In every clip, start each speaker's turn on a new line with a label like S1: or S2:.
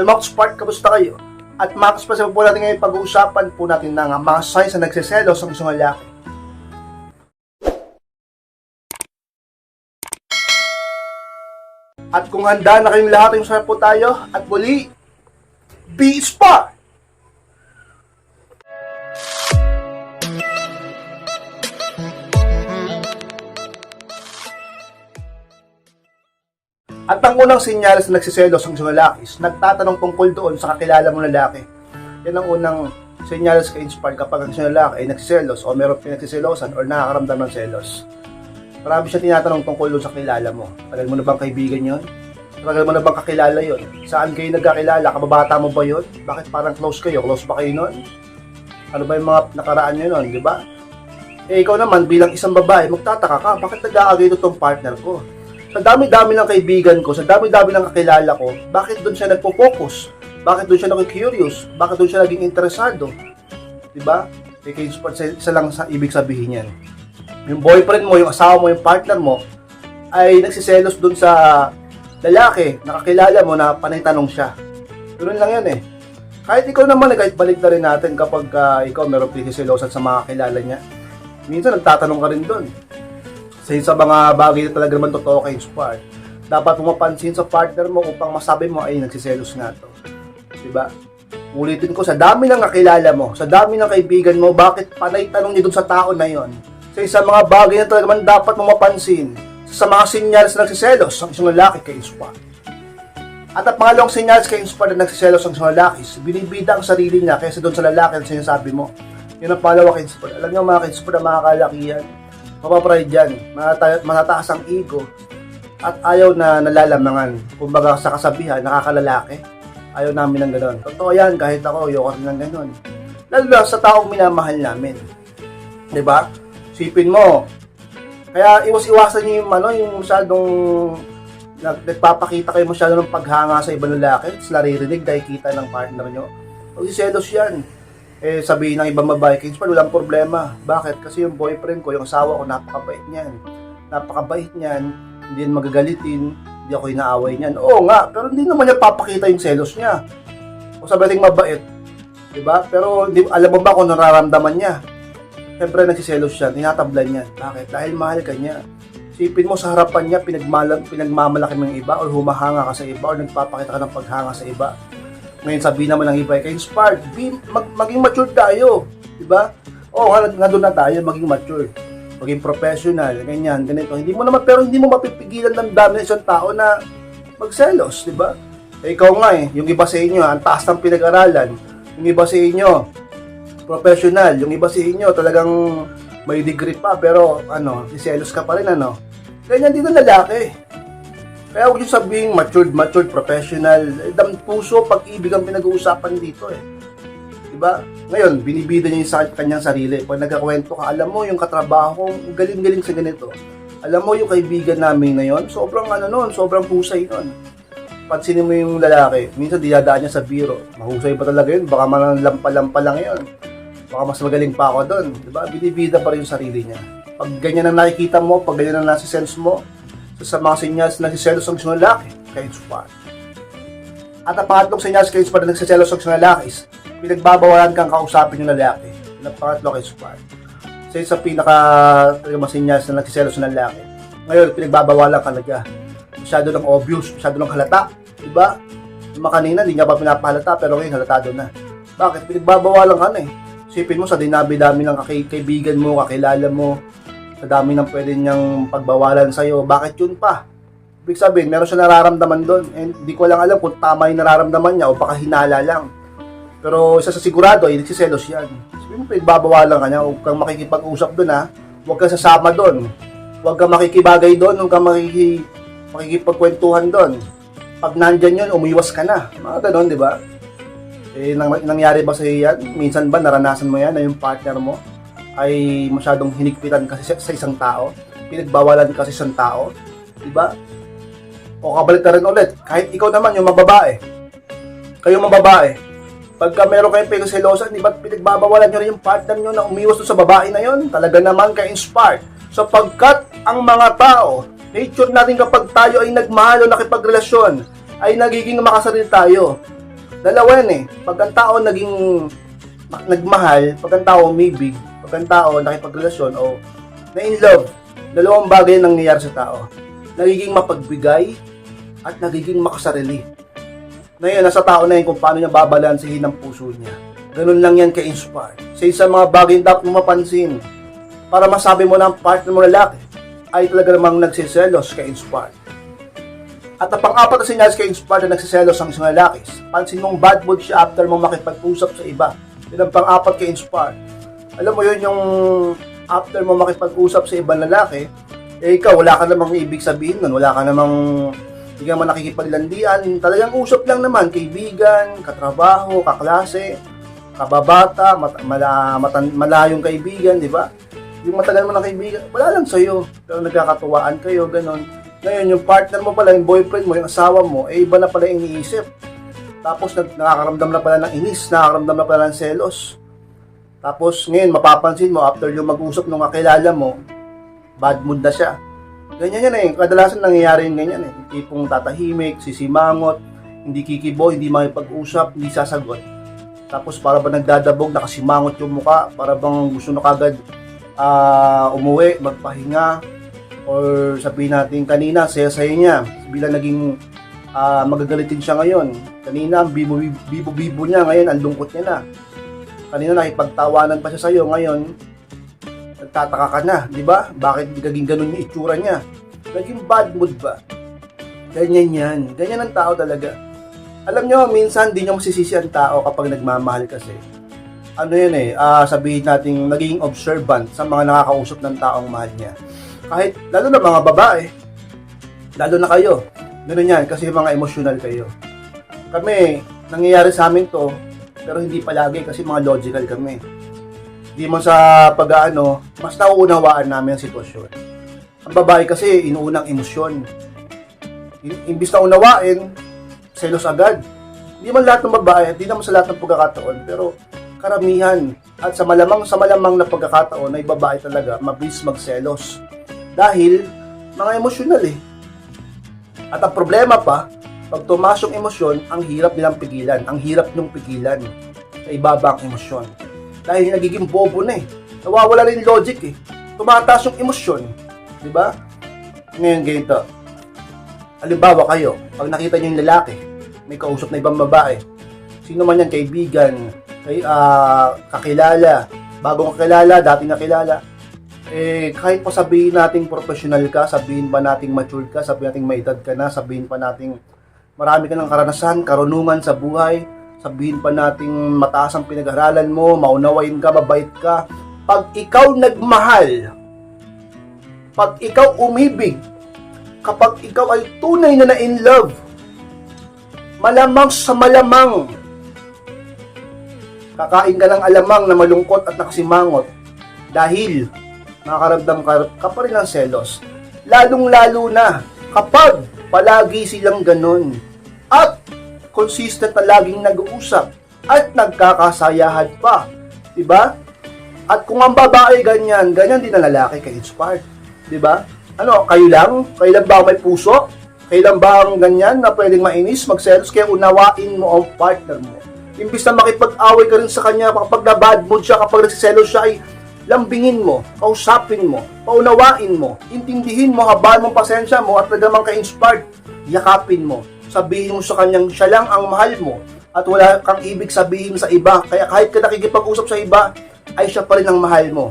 S1: Pero mga spark, kamusta kayo? At mga kaspasa po natin ngayon pag-uusapan po natin na nga mga signs na nagsiselos ang isang lalaki. At kung handa na kayong lahat, yung sarap po tayo. At muli, be spark! At ang unang senyales na nagsiselos ang lalaki is nagtatanong tungkol doon sa kakilala mong lalaki. Yan ang unang senyales ka inspired kapag ang lalaki ay nagsiselos o meron pinagsiselosan or nakakaramdam ng selos. Marami siya tinatanong tungkol doon sa kilala mo. Tagal mo na bang kaibigan yon? Tagal mo na bang kakilala yon? Saan kayo nagkakilala? Kababata mo ba yon? Bakit parang close kayo? Close ba kayo nun? Ano ba yung mga nakaraan nyo nun, di ba? Eh ikaw naman bilang isang babae, magtataka ka, bakit nag-aagay itong partner ko? Sa dami-dami ng kaibigan ko, sa dami-dami ng kakilala ko, bakit doon siya nagpo-focus? Bakit doon siya nag-curious? Bakit doon siya naging interesado? Diba? Eh, kayo isa isa lang sa ibig sabihin yan. Yung boyfriend mo, yung asawa mo, yung partner mo, ay nagsiselos doon sa lalaki, nakakilala mo na panay tanong siya. Ganun lang yan eh. Kahit ikaw naman, eh, kahit balik na rin natin kapag ah, ikaw meron pinisilosan sa mga kilala niya, minsan nagtatanong ka rin doon sa sa mga bagay na talaga naman totoo kay Spark, dapat mo mapansin sa partner mo upang masabi mo ay nagsiselos nga to. Diba? Ulitin ko, sa dami ng kakilala mo, sa dami ng kaibigan mo, bakit panay tanong niyo sa tao na yon? Sa isa mga bagay na talaga naman dapat mo mapansin sa mga sinyals na nagsiselos ang isang lalaki kay Spark. At ang pangalawang sinyals kay Spark na nagsiselos ang isang lalaki is binibida ang sarili niya kaysa doon sa lalaki na sinasabi mo. Yun ang pangalawa kay Spark. Alam niyo mga kay Spark na mga kalakihan, mapapride yan, matata- matataas ang ego, at ayaw na nalalamangan. Kumbaga sa kasabihan, nakakalalaki. Ayaw namin ng gano'n. Totoo yan, kahit ako, ayoko rin ng gano'n. Lalo na sa taong minamahal namin. ba? Sipin mo. Kaya iwas-iwasan niyo yung ano, yung masyadong nag, nagpapakita kayo masyado ng paghanga sa ibang lalaki, tapos naririnig dahil kita ng partner nyo. Pag selos yan, eh sabihin ng ibang babae, Kingspan, walang problema. Bakit? Kasi yung boyfriend ko, yung asawa ko, napakabait niyan. Napakabait niyan, hindi yan magagalitin, hindi ako inaaway niyan. Oo nga, pero hindi naman niya papakita yung selos niya. O sabi natin mabait, di ba? Pero hindi, alam mo ba kung nararamdaman niya? Siyempre nagsiselos siya, tinatablan niya. Bakit? Dahil mahal ka niya. Sipin mo sa harapan niya, pinagmalang, pinagmamalaki mo yung iba or humahanga ka sa iba or nagpapakita ka ng paghanga sa iba. Ngayon sabihin naman ng iba, kay inspired, be, mag, maging mature tayo. Di ba? Oo, nga, nga doon na tayo, maging mature. Maging professional, ganyan, ganito. Hindi mo naman, pero hindi mo mapipigilan ng dami ng isang tao na magselos, di ba? Eh, ikaw nga eh, yung iba sa inyo, ang taas ng pinag-aralan. Yung iba sa inyo, professional. Yung iba sa inyo, talagang may degree pa, pero ano, siselos ka pa rin, ano. Ganyan din ang lalaki. Kaya huwag yung sabihing matured, matured, professional. Eh, dam puso, pag-ibig ang pinag-uusapan dito eh. Diba? Ngayon, binibida niya sa kanyang sarili. Pag nagkakwento ka, alam mo yung katrabaho galing-galing sa ganito. Alam mo yung kaibigan namin na yon, sobrang ano nun, sobrang husay nun. Pansinin mo yung lalaki, minsan dinadaan niya sa biro. Mahusay pa talaga yun, baka manlampa-lampa lang yun. Baka mas magaling pa ako doon. Diba? Binibida pa rin yung sarili niya. Pag ganyan ang nakikita mo, pag ganyan ang nasisense mo, sa mga sinyals na nagsiselos ang isang lalaki, kayo squad. At ang pangatlong sinyals kayo squad na nagsiselos ang isang lalaki is, pinagbabawalan kang kausapin yung lalaki. Ang pangatlo kayo squad. Sa isa pinaka talaga mga sinyals na nagsiselos ng lalaki. Ngayon, pinagbabawalan ka na dyan. Masyado lang obvious, masyado lang halata. Diba? Yung mga kanina, hindi niya pa pinapahalata, pero ngayon halatado na. Bakit? Pinagbabawalan ka na eh. Sipin mo sa dinabi-dami ng kaibigan mo, kakilala mo, sa dami ng pwede niyang pagbawalan sa'yo, bakit yun pa? Ibig sabihin, meron siya nararamdaman doon. And di ko lang alam kung tama yung nararamdaman niya o baka hinala lang. Pero isa sa sigurado ay nagsiselos yan. Sabihin mo, pinagbabawalan ka niya, huwag kang makikipag-usap doon ha. Huwag kang sasama doon. Huwag kang makikibagay doon, huwag kang makiki, makikipagkwentuhan doon. Pag nandyan yun, umiwas ka na. Mga ganon, di ba? Eh, nang, nangyari ba sa yan? Minsan ba naranasan mo yan na yung partner mo ay masyadong hinigpitan kasi sa, sa isang tao? Pinagbawalan kasi sa isang tao? Di ba? O kabalik na rin ulit, kahit ikaw naman yung mababae. Kayo mababae. Pagka meron kayong pinagsilosan, di ba pinagbabawalan nyo rin yung partner nyo na umiwas sa babae na yon? Talaga naman ka-inspired. Sapagkat ang mga tao, nature natin kapag tayo ay nagmahal o nakipagrelasyon, ay nagiging makasarili tayo. Dalawa yan eh. Pag ang tao naging ma- nagmahal, pag ang tao umibig, pag ang tao nakipagrelasyon o na in love, dalawang bagay ang nangyayari sa tao. Nagiging mapagbigay at nagiging makasarili. Ngayon, nasa tao na yun kung paano niya babalansehin ang puso niya. Ganun lang yan ka-inspire. Sa isang mga bagay na dapat mo mapansin para masabi mo na ang partner mo lalaki ay talaga namang nagsiselos ka-inspire. At ang pang-apat na sinyalis ka-inspire na nagsiselos ang isang lalaki, pansin mong bad mood siya after mong makipag-usap sa iba. Yun ang pang-apat ka-inspire. Alam mo yun yung after mo makipag-usap sa ibang lalaki, eh ikaw, wala ka namang ibig sabihin nun, wala ka namang hindi ka naman nakikipaglandian, talagang usap lang naman, kaibigan, katrabaho, kaklase, kababata, mat, mala, matan, malayong kaibigan, di ba? Yung matagal mo na kaibigan, wala lang sa'yo. Pero nagkakatuwaan kayo, ganon. Ngayon, yung partner mo pala, yung boyfriend mo, yung asawa mo, eh iba na pala iniisip. Tapos nag, nakakaramdam na pala ng inis, nakakaramdam na pala ng selos. Tapos ngayon, mapapansin mo, after yung mag-usap nung kakilala mo, bad mood na siya. Ganyan yan eh. Kadalasan nangyayari yung ganyan eh. Tipong tatahimik, sisimangot, hindi kikibo, hindi makipag-usap, hindi sasagot. Tapos para ba nagdadabog, nakasimangot yung muka, para bang gusto na kagad ah, umuwi, magpahinga, or sabihin natin kanina, saya-saya niya, bilang naging ah, magagalitin siya ngayon. Kanina, bibo-bibo niya, ngayon, ang lungkot niya na. Kanina, nakipagtawanan pa siya sa'yo, ngayon, nagtataka ka na, di ba? Bakit naging ganun yung itsura niya? Naging bad mood ba? Ganyan yan. Ganyan ang tao talaga. Alam nyo, minsan di nyo masisisi ang tao kapag nagmamahal kasi. Ano yun eh, ah, sabihin natin naging observant sa mga nakakausap ng taong mahal niya. Kahit, lalo na mga babae, lalo na kayo, ganun yan, kasi mga emotional kayo. Kami, nangyayari sa amin to, pero hindi palagi kasi mga logical kami di man sa pag-ano, mas nauunawaan namin ang sitwasyon. Ang babae kasi inuunang emosyon. Imbis na unawain, selos agad. Hindi man lahat ng babae, hindi naman sa lahat ng pagkakataon, pero karamihan at sa malamang sa malamang na pagkakataon ay babae talaga mabilis magselos. Dahil mga emosyonal eh. At ang problema pa, pag tumaas yung emosyon, ang hirap nilang pigilan. Ang hirap nung pigilan sa ibaba ang emosyon dahil nagiging bobo na eh. Nawawala rin logic eh. Tumataas yung emosyon. Di ba? Ngayon ganito. Halimbawa kayo, pag nakita niyo yung lalaki, may kausap na ibang babae, sino man yan, kaibigan, kay, ah, kakilala, bagong kakilala, dating nakilala, eh, kahit pa sabihin nating professional ka, sabihin pa nating mature ka, sabihin nating may edad ka na, sabihin pa nating marami ka ng karanasan, karunungan sa buhay, sabihin pa nating mataas ang pinag-aralan mo, maunawain ka, mabait ka. Pag ikaw nagmahal, pag ikaw umibig, kapag ikaw ay tunay na na in love, malamang sa malamang, kakain ka ng alamang na malungkot at nakasimangot dahil nakakaramdam ka, ka pa rin ng selos. Lalong-lalo na kapag palagi silang ganun at consistent na laging nag-uusap at nagkakasayahan pa. Diba? At kung ang babae ganyan, ganyan din ang lalaki kay inspired. Diba? Ano, kayo lang? Kayo lang ba may puso? Kayo lang ba ang ganyan na pwedeng mainis, magselos, kaya unawain mo ang partner mo. Imbis na makipag-away ka rin sa kanya kapag na bad mood siya, kapag nagsiselos siya, ay lambingin mo, kausapin mo, paunawain mo, intindihin mo, habaan mo pasensya mo at nagamang ka-inspired, yakapin mo, sabihin mo sa kanyang siya lang ang mahal mo at wala kang ibig sabihin sa iba. Kaya kahit ka nakikipag-usap sa iba, ay siya pa rin ang mahal mo.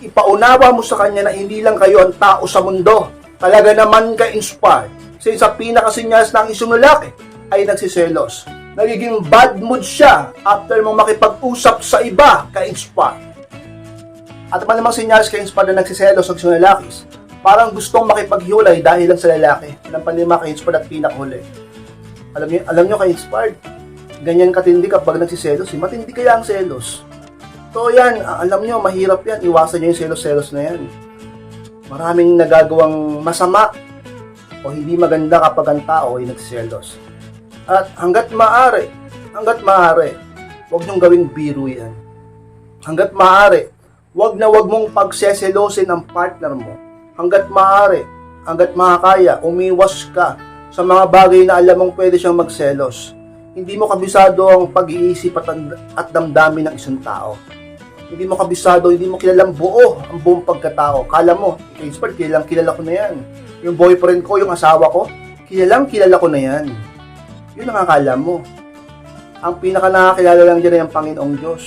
S1: Ipaunawa mo sa kanya na hindi lang kayo ang tao sa mundo. Talaga naman ka-inspired. Since sa pinakasinyas ng isang lalaki ay nagsiselos. Nagiging bad mood siya after mo makipag-usap sa iba ka-inspired. At malamang sinyas ka-inspired na nagsiselos sa isang lalaki parang gustong makipaghiwalay dahil lang sa lalaki. Ng panlima ka-inspired at pinakahuli. Alam niyo, alam niyo ka-inspired. Ganyan katindi kapag nagsiselos. Eh. Matindi kaya ang selos. So yan, alam niyo, mahirap yan. Iwasan niyo yung selos-selos na yan. Maraming nagagawang masama o hindi maganda kapag ang tao ay nagsiselos. At hanggat maaari, hanggat maaari, huwag niyong gawing biro yan. Hanggat maaari, huwag na huwag mong pagseselosin ang partner mo hanggat maaari, hanggat makakaya, umiwas ka sa mga bagay na alam mong pwede siyang magselos. Hindi mo kabisado ang pag-iisip at, at damdamin ng isang tao. Hindi mo kabisado, hindi mo kilalang buo ang buong pagkatao. Kala mo, ikaw inspired, kilalang kilala ko na yan. Yung boyfriend ko, yung asawa ko, kilalang kilala ko na yan. Yun ang akala mo. Ang pinaka nakakilala lang dyan ay ang Panginoong Diyos.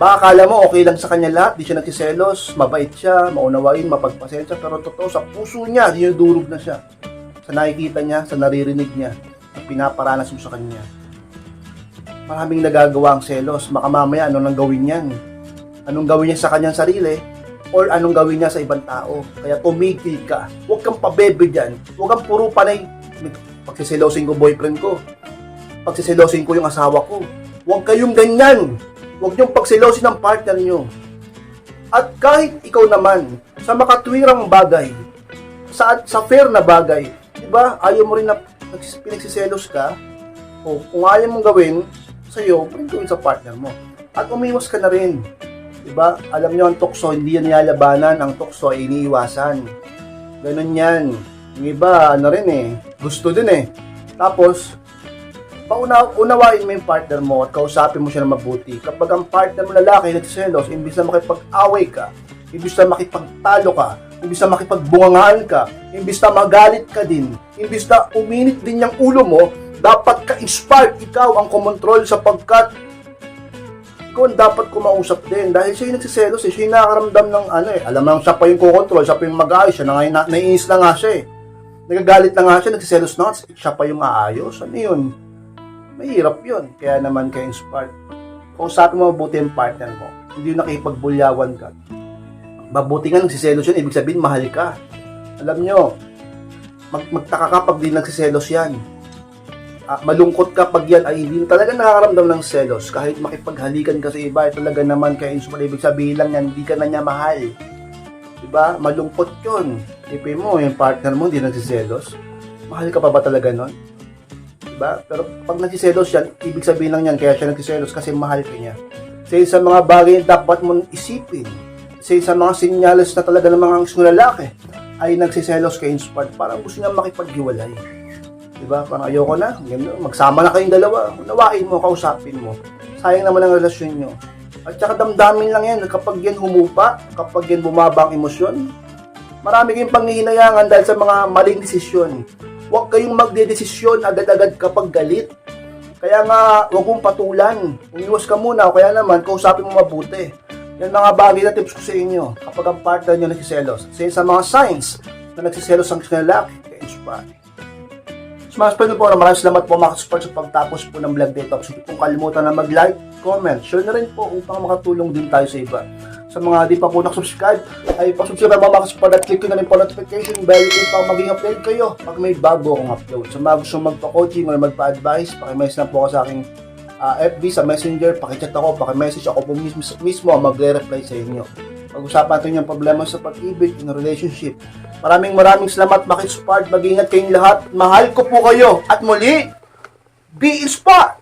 S1: Baka akala mo okay lang sa kanya lahat, di siya nagsiselos, mabait siya, maunawain, mapagpasensya, pero totoo sa puso niya, dinudurog na siya. Sa nakikita niya, sa naririnig niya, na pinaparanas mo sa kanya. Maraming nagagawa ang selos, makamamaya anong nang gawin niyan? Anong gawin niya sa kanyang sarili? Or anong gawin niya sa ibang tao? Kaya tumigil ka. Huwag kang pabebe dyan. Huwag kang puro panay. Pagsiselosin ko boyfriend ko. Pagsiselosin ko yung asawa ko. Huwag kayong ganyan. Huwag niyong pagsilosin ng partner niyo. At kahit ikaw naman, sa makatwirang bagay, sa, sa fair na bagay, di ba, ayaw mo rin na nagsis- pinagsiselos ka, o kung ayaw mong gawin, sa'yo, pwede gawin sa partner mo. At umiwas ka na rin. Di ba? Alam niyo, ang tukso, hindi yan nilalabanan, ang tukso ay iniiwasan. Ganun yan. Yung iba, ano rin eh, gusto din eh. Tapos, pauna, unawain mo yung partner mo at kausapin mo siya na mabuti. Kapag ang partner mo lalaki nagsiselos, imbis na makipag-away ka, imbis na makipagtalo ka, imbis na makipagbungangaan ka, imbis na magalit ka din, imbis na uminit din yung ulo mo, dapat ka-inspired ikaw ang kumontrol sapagkat ikaw ang dapat kumausap din dahil siya yung nagsiselos eh, siya yung nakakaramdam ng ano eh, alam lang siya pa yung kukontrol, siya pa yung mag-aayos, siya na ngayon, na, naiinis na nga siya eh. Nagagalit na nga siya, nagsiselos na nga, siya pa yung aayos, ano yun? Mahirap yun. Kaya naman kay inspired. Kung sa akin mo mabuti ang partner mo, hindi yung nakikipagbulyawan ka. Mabuti nga nagsiselos yun, ibig sabihin mahal ka. Alam nyo, mag magtaka ka pag di nagsiselos yan. Ah, malungkot ka pag yan ay hindi talaga nakakaramdam ng selos. Kahit makipaghalikan ka sa iba, ay talaga naman kay inspired. Ibig sabihin lang yan, hindi ka na niya mahal. Diba? Malungkot yun. Tipin mo, yung partner mo hindi nagsiselos. Mahal ka pa ba talaga nun? Diba? Pero pag nagsiselos yan, ibig sabihin lang yan, kaya siya nagsiselos kasi mahal ka niya. Sa sa mga bagay na dapat mong isipin, sa sa mga sinyalis na talaga ng mga gusto lalaki, ay nagsiselos kay inspired. Parang gusto niya makipaghiwalay. Diba? Parang ayoko na. Magsama na kayong dalawa. Unawain mo, kausapin mo. Sayang naman ang relasyon nyo. At saka damdamin lang yan. Kapag yan humupa, kapag yan bumaba ang emosyon, marami kayong panghihinayangan dahil sa mga maling desisyon. Huwag kayong magdedesisyon agad-agad kapag galit. Kaya nga, huwag mong patulan. Umiwas ka muna o kaya naman, kausapin mo mabuti. Yan mga bagay na tips ko sa inyo kapag ang partner nyo nagsiselos. Sa sa mga signs na nagsiselos ang isang lalaki, kaya inspire. Smash pa po na maraming salamat po mga support sa pagtapos po ng vlog dito. Kasi kung kalimutan na mag-like, comment, share na rin po upang makatulong din tayo sa iba. Sa mga di pa po nakasubscribe, ay pasubscribe mga support at click ko na rin po notification bell upang maging update kayo pag may bago akong upload. Sa mga gusto magpa-coaching or magpa-advise, pakimess na po ako sa aking ah, FB sa Messenger, pakichat ako, pakimessage ako po mismo, mismo magre-reply sa inyo. Pag-usapan natin yung problema sa pag-ibig in relationship. Maraming maraming salamat, Makit Spart. Mag-ingat kayong lahat. Mahal ko po kayo. At muli, be inspired!